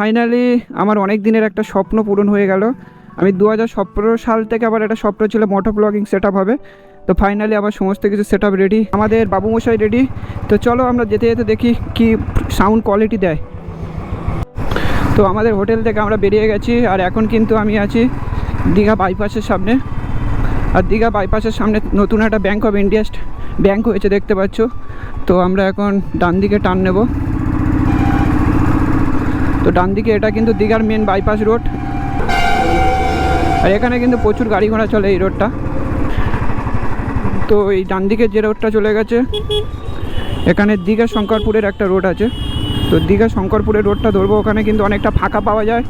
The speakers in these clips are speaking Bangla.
ফাইনালি আমার অনেক দিনের একটা স্বপ্ন পূরণ হয়ে গেল। আমি দু হাজার সতেরো সাল থেকে আবার একটা স্বপ্ন ছিল মোটো ব্লগিং সেট হবে। তো ফাইনালি আবার সমস্ত কিছু সেট রেডি আমাদের বাবুমশাই রেডি তো চলো আমরা যেতে যেতে দেখি কি সাউন্ড কোয়ালিটি দেয়। তো আমাদের হোটেল থেকে আমরা বেরিয়ে গেছি আর এখন কিন্তু আমি আছি দীঘা বাইপাসের সামনে। আর দীঘা বাইপাসের সামনে নতুন একটা ব্যাঙ্ক অফ ইন্ডিয়া ব্যাঙ্ক হয়েছে, দেখতে পাচ্ছ। তো আমরা এখন ডান দিকে টান নেব। তো ডান দিকে এটা কিন্তু দীঘার মেন বাইপাস রোড আর এখানে কিন্তু প্রচুর গাড়ি ঘোড়া চলে এই রোডটা তো এই ডান দিকে যে রোডটা চলে গেছে, এখানে দীঘা শঙ্করপুরের একটা রোড আছে। তো দীঘা শঙ্করপুরের রোডটা ধরবো, ওখানে কিন্তু অনেকটা ফাঁকা পাওয়া যায়।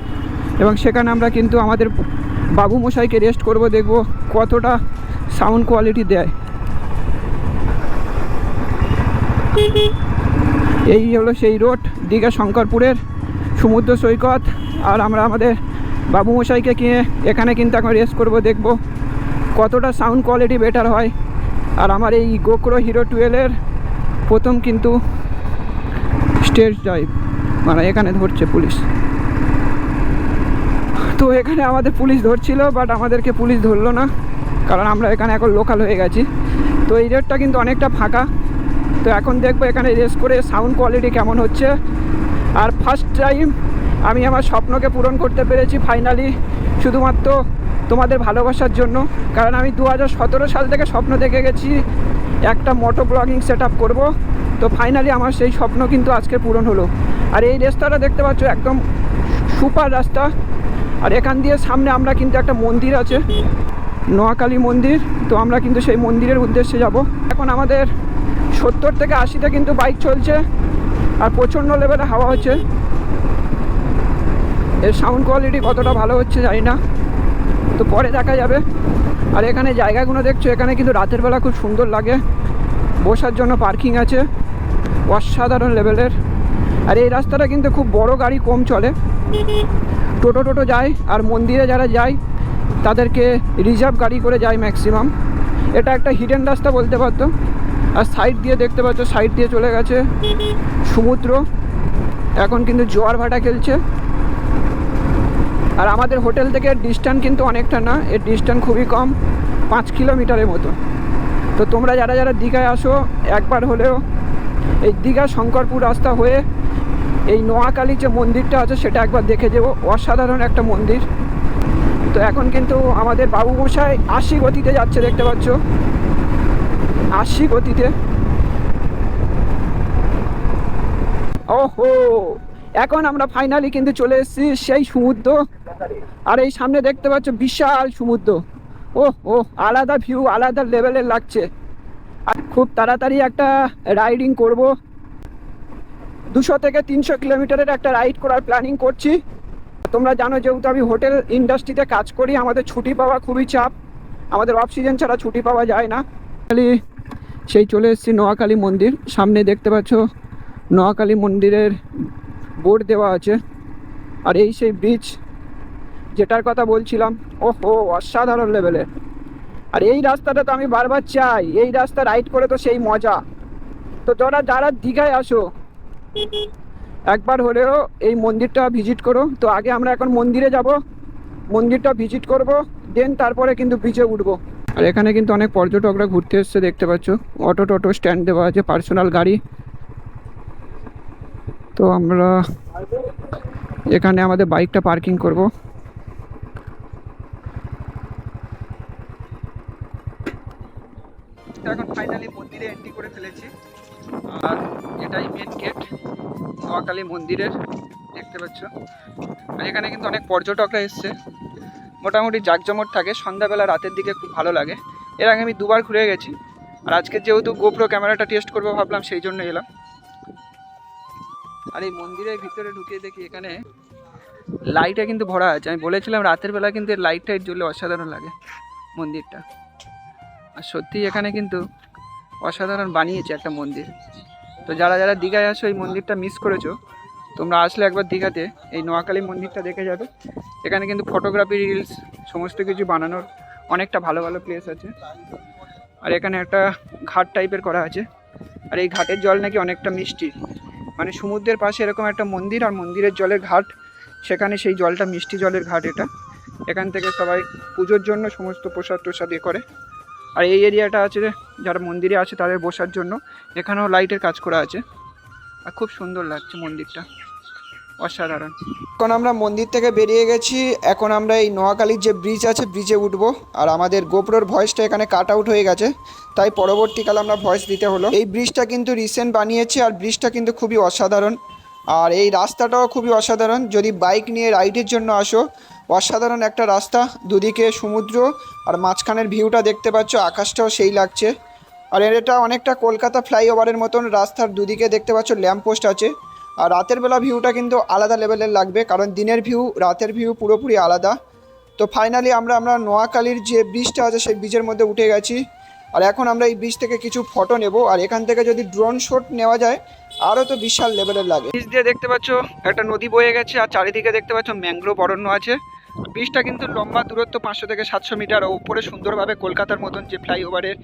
এবং সেখানে আমরা কিন্তু আমাদের বাবু মশাইকে রেস্ট করব, দেখব কতটা সাউন্ড কোয়ালিটি দেয়। এই হলো সেই রোড দীঘা শঙ্করপুরের। সমুদ্র সৈকত আর আমরা আমাদের বাবু মশাইকে কিনে এখানে কিন্তু এখন রেস করব, দেখব কতটা সাউন্ড কোয়ালিটি বেটার হয়। আর আমার এই গোকরো হিরো টুয়েলের প্রথম কিন্তু স্টেজ ড্রাইভ মানে এখানে ধরছে পুলিশ। তো এখানে আমাদের পুলিশ ধরছিল বাট আমাদেরকে পুলিশ ধরলো না, কারণ আমরা এখানে এখন লোকাল হয়ে গেছি। তো এই রেটটা কিন্তু অনেকটা ফাঁকা। তো এখন দেখব এখানে রেস করে সাউন্ড কোয়ালিটি কেমন হচ্ছে। আর ফার্স্ট টাইম আমি আমার স্বপ্নকে পূরণ করতে পেরেছি ফাইনালি শুধুমাত্র তোমাদের ভালোবাসার জন্য। কারণ আমি দু হাজার সতেরো সাল থেকে স্বপ্ন দেখে গেছি, একটা মোটো ব্লগিং সেট আপ করব। তো ফাইনালি আমার সেই স্বপ্ন কিন্তু আজকে পূরণ হলো। আর এই রাস্তাটা দেখতে পাচ্ছ, একদম সুপার রাস্তা। আর এখান দিয়ে সামনে আমরা কিন্তু একটা মন্দির আছে নোয়াকালী মন্দির। তো আমরা কিন্তু সেই মন্দিরের উদ্দেশ্যে যাব। এখন আমাদের সত্তর থেকে আশিতে কিন্তু বাইক চলছে। আর প্রচণ্ড লেভেলে হাওয়া হচ্ছে। এর সাউন্ড কোয়ালিটি কতটা ভালো হচ্ছে জানি না। তো পরে দেখা যাবে। আর এখানে জায়গাগুলো দেখছ, এখানে কিন্তু রাতের বেলা খুব সুন্দর লাগে। বসার জন্য পার্কিং আছে। অসাধারণ লেভেলের আর এই রাস্তাটা কিন্তু খুব বড় গাড়ি কম চলে। টোটো টোটো যায়, আর মন্দিরে যারা যায়, তাদেরকে রিজার্ভ গাড়ি করে যায় ম্যাক্সিমাম এটা একটা হিডেন রাস্তা বলতে পারতো। আর সাইড দিয়ে দেখতে পাচ্ছ সাইড দিয়ে চলে গেছে সমুদ্র। এখন কিন্তু জোয়ার ভাটা খেলছে। আর আমাদের হোটেল থেকে ডিস্ট্যান্স কিন্তু অনেকটা না, এর ডিস্ট্যান্স খুবই কম, পাঁচ কিলোমিটারের মতো। তো তোমরা যারা যারা দীঘায় আসো, একবার হলেও এই দীঘা শঙ্করপুর রাস্তা হয়ে এই নোয়াকালী যে মন্দিরটা আছে, সেটা একবার দেখে যাব অসাধারণ একটা মন্দির। তো এখন কিন্তু আমাদের বাবু মশাই আশি গতিতে যাচ্ছে, দেখতে পাচ্ছ। আশি গতিতে ওহো! এখন আমরা ফাইনালি কিন্তু চলে এসেছি সেই সমুদ্র। আর এই সামনে দেখতে পাচ্ছ বিশাল সমুদ্র। ও ও আলাদা ভিউ আলাদা লেভেলের লাগছে। আর খুব তাড়াতাড়ি একটা রাইডিং করব। দুশো থেকে তিনশো কিলোমিটারের একটা রাইড করার প্ল্যানিং করছি। তোমরা জানো যেহেতু আমি হোটেল ইন্ডাস্ট্রিতে কাজ করি, আমাদের ছুটি পাওয়া খুবই চাপ। আমাদের অফ সিজন ছাড়া ছুটি পাওয়া যায় না। খালি সেই চলে এসেছি নোয়াখালী মন্দির। সামনে দেখতে পাচ্ছ নোয়াখালী মন্দিরের বোর্ড দেওয়া আছে। আর এই সেই ব্রিজ যেটার কথা বলছিলাম, ওহো, অসাধারণ লেভেলের আর এই রাস্তাটা তো আমি বারবার চাই, এই রাস্তা রাইড করে তো সেই মজা। তো তোরা যারা দীঘায় আসো, একবার হলেও এই মন্দিরটা ভিজিট করো। তো আগে আমরা এখন মন্দিরে যাব, মন্দিরটা ভিজিট করব দেন তারপরে কিন্তু বিচে উঠবো। আর এখানে কিন্তু অনেক পর্যটকরা ঘুরতে এসছে, দেখতে পাচ্ছ। অটো টোটো স্ট্যান্ড দেওয়া আছে, পার্সোনাল গাড়ি। তো আমরা এখানে আমাদের বাইকটা পার্কিং করব। এখন ফাইনালি মন্দিরে এন্ট্রি করে ফেলেছি। আর এটাই মেন গেট নোয়াখালী মন্দিরের, দেখতে পাচ্ছ। আর এখানে কিন্তু অনেক পর্যটকরা এসছে। মোটামুটি জাঁকজমট থাকে, সন্ধ্যাবেলা রাতের দিকে খুব ভালো লাগে। এর আগে আমি দুবার ঘুরে গেছি, আর আজকে যেহেতু গোপ্রো ক্যামেরাটা টেস্ট করব ভাবলাম, সেই জন্য এলাম। আর এই মন্দিরের ভিতরে ঢুকে দেখি এখানে লাইটে কিন্তু ভরা আছে। আমি বলেছিলাম রাতের বেলা কিন্তু লাইট টাইট জ্বললে অসাধারণ লাগে মন্দিরটা। আর সত্যি এখানে কিন্তু অসাধারণ বানিয়েছে একটা মন্দির। তো যারা যারা দীঘায় আসো এই মন্দিরটা মিস করেছ তোমরা আসলে একবার দীঘাতে এই নোয়াখালী মন্দিরটা দেখে যাবে। এখানে কিন্তু ফটোগ্রাফি রিলস সমস্ত কিছু বানানোর অনেকটা ভালো ভালো প্লেস আছে। আর এখানে একটা ঘাট টাইপের করা আছে। আর এই ঘাটের জল নাকি অনেকটা মিষ্টি। মানে সমুদ্রের পাশে এরকম একটা মন্দির আর মন্দিরের জলের ঘাট, সেখানে সেই জলটা মিষ্টি জলের ঘাট এটা। এখান থেকে সবাই পুজোর জন্য সমস্ত প্রসাদ টোসাদ এ করে। আর এই এরিয়াটা আছে যারা মন্দিরে আছে তাদের বসার জন্য। এখানেও লাইটের কাজ করা আছে। আর খুব সুন্দর লাগছে মন্দিরটা। অসাধারণ। এখন আমরা মন্দির থেকে বেরিয়ে গেছি। এখন আমরা এই নোয়াখালীর যে ব্রিজ আছে ব্রিজে উঠবো। আর আমাদের গোপ্রোর ভয়েসটা এখানে কাট আউট হয়ে গেছে। তাই পরবর্তীকালে আমরা ভয়েস দিতে হলো। এই ব্রিজটা কিন্তু রিসেন্ট বানিয়েছে আর ব্রিজটা কিন্তু খুবই অসাধারণ। আর এই রাস্তাটাও খুবই অসাধারণ। যদি বাইক নিয়ে রাইডের জন্য আসো, অসাধারণ একটা রাস্তা। দুদিকে সমুদ্র আর মাঝখানের ভিউটা দেখতে পাচ্ছ, আকাশটাও সেই লাগছে। আর এটা অনেকটা কলকাতা ফ্লাইওভারের মতন রাস্তার দুদিকে দেখতে পাচ্ছ ল্যাম্পপোস্ট আছে। আর রাতের বেলা ভিউটা কিন্তু আলাদা লেভেলের লাগবে, কারণ দিনের ভিউ রাতের ভিউ পুরোপুরি আলাদা। তো ফাইনালি আমরা আমরা নোয়াখালীর যে ব্রিজটা আছে, সেই ব্রিজের মধ্যে উঠে গেছি। আর এখন আমরা এই ব্রিজ থেকে কিছু ফটো নেব, আর এখান থেকে যদি ড্রোন শট নেওয়া যায়, আরও তো বিশাল লেভেলের লাগে। ব্রিজ দিয়ে দেখতে পাচ্ছ, একটা নদী বয়ে গেছে, আর চারিদিকে দেখতে পাচ্ছ ম্যাংগ্রোভ অরণ্য আছে। ব্রিজটা কিন্তু লম্বা, দূরত্ব পাঁচশো থেকে সাতশো মিটার ও উপরে সুন্দরভাবে কলকাতার মতন যে ফ্লাইওভারের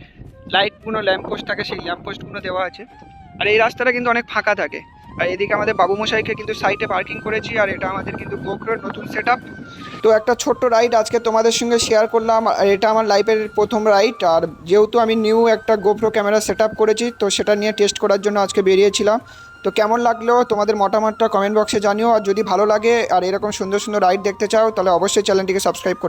লাইটগুলো ল্যাম্পপোস্ট থাকে, সেই ল্যাম্পপোস্টগুলো দেওয়া আছে। আর এই রাস্তাটা কিন্তু অনেক ফাঁকা থাকে। আর এদিকে আমাদের বাবু মশাইকে কিন্তু সাইডে পার্কিং করেছি আর এটা আমাদের কিন্তু গোখরোর নতুন সেট তো একটা ছোট্ট রাইড আজকে তোমাদের সঙ্গে শেয়ার করলাম। আর এটা আমার লাইফের প্রথম রাইড আর যেহেতু আমি নিউ একটা গোপ্রো ক্যামেরা সেট করেছি, তো সেটা নিয়ে টেস্ট করার জন্য আজকে বেরিয়েছিলাম। তো কেমন লাগল তোমাদের মতামতটা কমেন্ট বক্সে জানিও। আর যদি ভালো লাগে আর এরকম সুন্দর সুন্দর রাইড দেখতে চাও, তাহলে অবশ্যই চ্যানেলটিকে সাবস্ক্রাইব করতে